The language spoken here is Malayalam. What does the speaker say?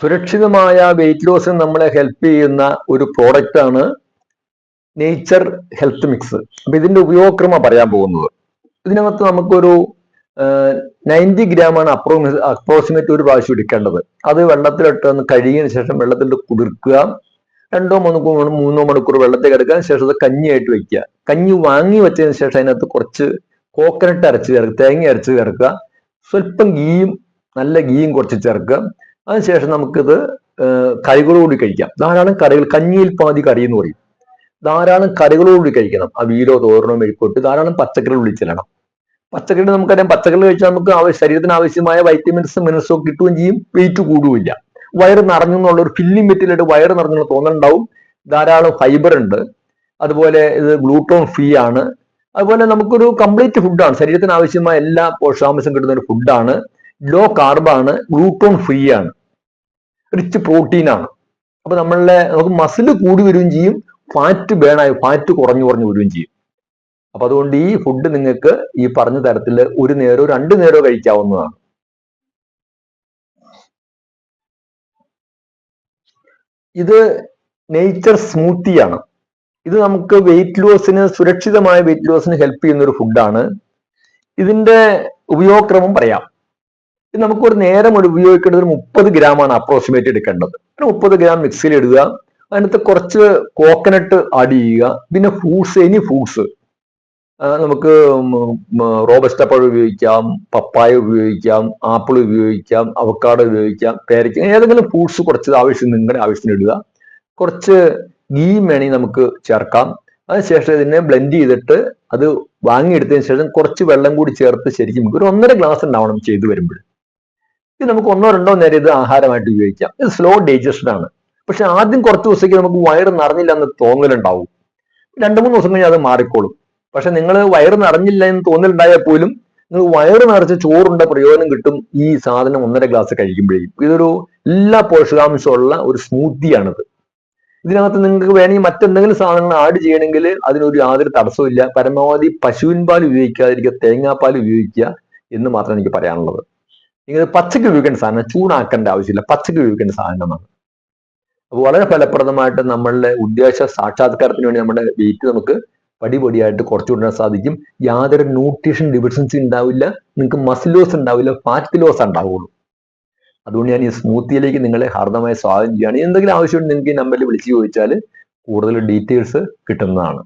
സുരക്ഷിതമായ വെയിറ്റ് ലോസിന് നമ്മളെ ഹെൽപ്പ് ചെയ്യുന്ന ഒരു പ്രോഡക്റ്റ് ആണ് നേച്ചർ ഹെൽത്ത് മിക്സ് അപ്പൊ ഇതിന്റെ ഉപയോഗക്രമ പറയാൻ പോകുന്നത്. ഇതിനകത്ത് നമുക്കൊരു നയന്റി ഗ്രാം ആണ് അപ്രോ അപ്രോക്സിമേറ്റ് ഒരു പ്രാവശ്യം എടുക്കേണ്ടത്. അത് വെള്ളത്തിലിട്ട് ഒന്ന് കഴുകിയതിന് ശേഷം വെള്ളത്തിൽ കുതിർക്കുക. രണ്ടോ മൂന്നോ മൂന്നോ മണിക്കൂർ വെള്ളത്തിൽ കിടക്കാൻ ശേഷം അത് കഞ്ഞിയായിട്ട് വെക്കുക. കഞ്ഞി വാങ്ങി വെച്ചതിന് ശേഷം അതിനകത്ത് കുറച്ച് കോക്കനട്ട് അരച്ച് ചേർക്കുക തേങ്ങ അരച്ച് ചേർക്കുക. സ്വല്പം ഗീയും നല്ല ഗീയും കുറച്ച് ചേർക്കുക. അതിനുശേഷം നമുക്കിത് കറികളോടുകൂടി കഴിക്കാം. ധാരാളം കറികൾ കഞ്ഞിയിൽ പാതി കറി എന്ന് പറയും. ധാരാളം കറികളോടുകൂടി കഴിക്കണം. ആ വീരോ തോരണോ മെഴുക്കോട്ട് ധാരാളം പച്ചക്കറി ഉള്ളിച്ചെല്ലണം പച്ചക്കറി നമുക്കറിയാം പച്ചക്കറി കഴിച്ചാൽ നമുക്ക് ശരീരത്തിന് ആവശ്യമായ വൈറ്റമിൻസും മിനറൽസും കിട്ടുകയും ചെയ്യും. വെയിറ്റ് കൂടുകയില്ല. വയറ് നിറഞ്ഞു എന്നുള്ള ഒരു ഫില്ലിംഗ് മെറ്റീരിയലായിട്ട് വയറ് നിറഞ്ഞു തോന്നലുണ്ടാവും ധാരാളം ഫൈബർ ഉണ്ട്. അതുപോലെ ഇത് ഗ്ലൂട്ടോൺ ഫ്രീ ആണ്. അതുപോലെ നമുക്കൊരു കംപ്ലീറ്റ് ഫുഡാണ് ശരീരത്തിന് ആവശ്യമായ എല്ലാ പോഷകാംശം കിട്ടുന്ന ഒരു ഫുഡാണ് ലോ കാർബാണ് ഗ്ലൂട്ടോൺ ഫ്രീ ആണ്. റിച്ച് പ്രോട്ടീൻ ആണ്. അപ്പൊ നമ്മളുടെ നമുക്ക് മസിൽ കൂടി വരികയും ചെയ്യും ഫാറ്റ് ബേണായി ഫാറ്റ് കുറഞ്ഞു കുറഞ്ഞു വരികയും ചെയ്യും. അപ്പൊ അതുകൊണ്ട് ഈ ഫുഡ് നിങ്ങൾക്ക് ഈ പറഞ്ഞ തരത്തിൽ ഒരു നേരോ രണ്ടു നേരോ കഴിക്കാവുന്നതാണ്. ഇത് നേച്ചർ സ്മൂത്തിയാണ് ഇത് നമുക്ക് വെയിറ്റ് ലോസിന് സുരക്ഷിതമായ വെയിറ്റ് ലോസിന് ഹെൽപ്പ് ചെയ്യുന്ന ഒരു ഫുഡാണ് ഇതിന്റെ ഉപയോഗക്രമം പറയാം. നമുക്ക് ഒരു നേരം ഉപയോഗിക്കേണ്ടത് ഒരു മുപ്പത് ഗ്രാം ആണ് അപ്രോക്സിമേറ്റ് എടുക്കേണ്ടത്. മുപ്പത് ഗ്രാം മിക്സിയിൽ ഇടുക. അതിനകത്ത് കുറച്ച് കോക്കനട്ട് ആഡ് ചെയ്യുക. പിന്നെ ഫ്രൂട്ട്സ് എനി ഫ്രൂട്ട്സ് നമുക്ക് റോബസ്റ്റ പഴം ഉപയോഗിക്കാം പപ്പായ ഉപയോഗിക്കാം ആപ്പിൾ ഉപയോഗിക്കാം അവക്കാട് ഉപയോഗിക്കാം പേരയ്ക്ക ഏതെങ്കിലും ഫ്രൂട്ട്സ് കുറച്ച് ആവശ്യം നിങ്ങളുടെ ആവശ്യത്തിന് ഇടുക. കുറച്ച് ഗീ വേണമെങ്കിൽ നമുക്ക് ചേർക്കാം. അതിനുശേഷം ഇതിനെ ബ്ലെൻഡ് ചെയ്തിട്ട് അത് വാങ്ങിയെടുത്തതിന് ശേഷം കുറച്ച് വെള്ളം കൂടി ചേർത്ത് ശരിക്കും ഒരു ഒന്നര ഗ്ലാസ് ഉണ്ടാവണം ചെയ്തു വരുമ്പോൾ. ഇത് നമുക്ക് ഒന്നോ രണ്ടോ നേരം ഇത് ആഹാരമായിട്ട് ഉപയോഗിക്കാം. ഇത് സ്ലോ ഡൈജസ്റ്റഡ് ആണ്. പക്ഷെ ആദ്യം കുറച്ച് ദിവസത്തേക്ക് നമുക്ക് വയറ് നിറഞ്ഞില്ല എന്ന് തോന്നലുണ്ടാവും. രണ്ടു മൂന്ന് ദിവസം കഴിഞ്ഞാൽ അത് മാറിക്കോളും. പക്ഷെ നിങ്ങൾ വയറ് നിറഞ്ഞില്ല എന്ന് തോന്നലുണ്ടായാൽ പോലും നിങ്ങൾ വയറ് നിറച്ച് ചോറുണ്ട പ്രയോജനം കിട്ടും ഈ സാധനം ഒന്നര ഗ്ലാസ് കഴിക്കുമ്പോഴേക്കും. ഇതൊരു എല്ലാ പോഷകാംശമുള്ള ഒരു സ്മൂത്തിയാണിത്. ഇതിനകത്ത് നിങ്ങൾക്ക് വേണമെങ്കിൽ മറ്റെന്തെങ്കിലും സാധനങ്ങൾ ആഡ് ചെയ്യണമെങ്കിൽ അതിനൊരു യാതൊരു തടസ്സമില്ല പരമാവധി പശുവിൻ പാൽ ഉപയോഗിക്കാതിരിക്കുക തേങ്ങാപ്പാൽ ഉപയോഗിക്കുക എന്ന് മാത്രം എനിക്ക് പറയാനുള്ളത്. നിങ്ങൾ പച്ചക്ക് ഉപയോഗിക്കേണ്ട സാധനം ചൂടാക്കേണ്ട ആവശ്യമില്ല. പച്ചക്ക് ഉപയോഗിക്കേണ്ട സാധനമാണ്. അപ്പോൾ വളരെ ഫലപ്രദമായിട്ട് നമ്മളുടെ ഉദ്ദേശ സാക്ഷാത്കാരത്തിന് വേണ്ടി നമ്മുടെ വെയിറ്റ് നമുക്ക് പടിപടിയായിട്ട് കുറച്ചു കൊണ്ടുവരാൻ സാധിക്കും. യാതൊരു ന്യൂട്രീഷൻ ഡിഫിഷ്യൻസി ഉണ്ടാവില്ല. നിങ്ങൾക്ക് മസിൽ ലോസ് ഉണ്ടാവില്ല. ഫാറ്റ് ലോസ് ഉണ്ടാവുള്ളൂ. അതുകൊണ്ട് ഞാൻ ഈ സ്മൂത്തിയിലേക്ക് നിങ്ങളെ ഹാർദമായി സ്വാഗതം ചെയ്യുകയാണ്. എന്തെങ്കിലും ആവശ്യമുണ്ടെങ്കിൽ നിങ്ങൾക്ക് ഈ നമ്പറിൽ വിളിച്ച് ചോദിച്ചാൽ കൂടുതൽ ഡീറ്റെയിൽസ് കിട്ടുന്നതാണ്.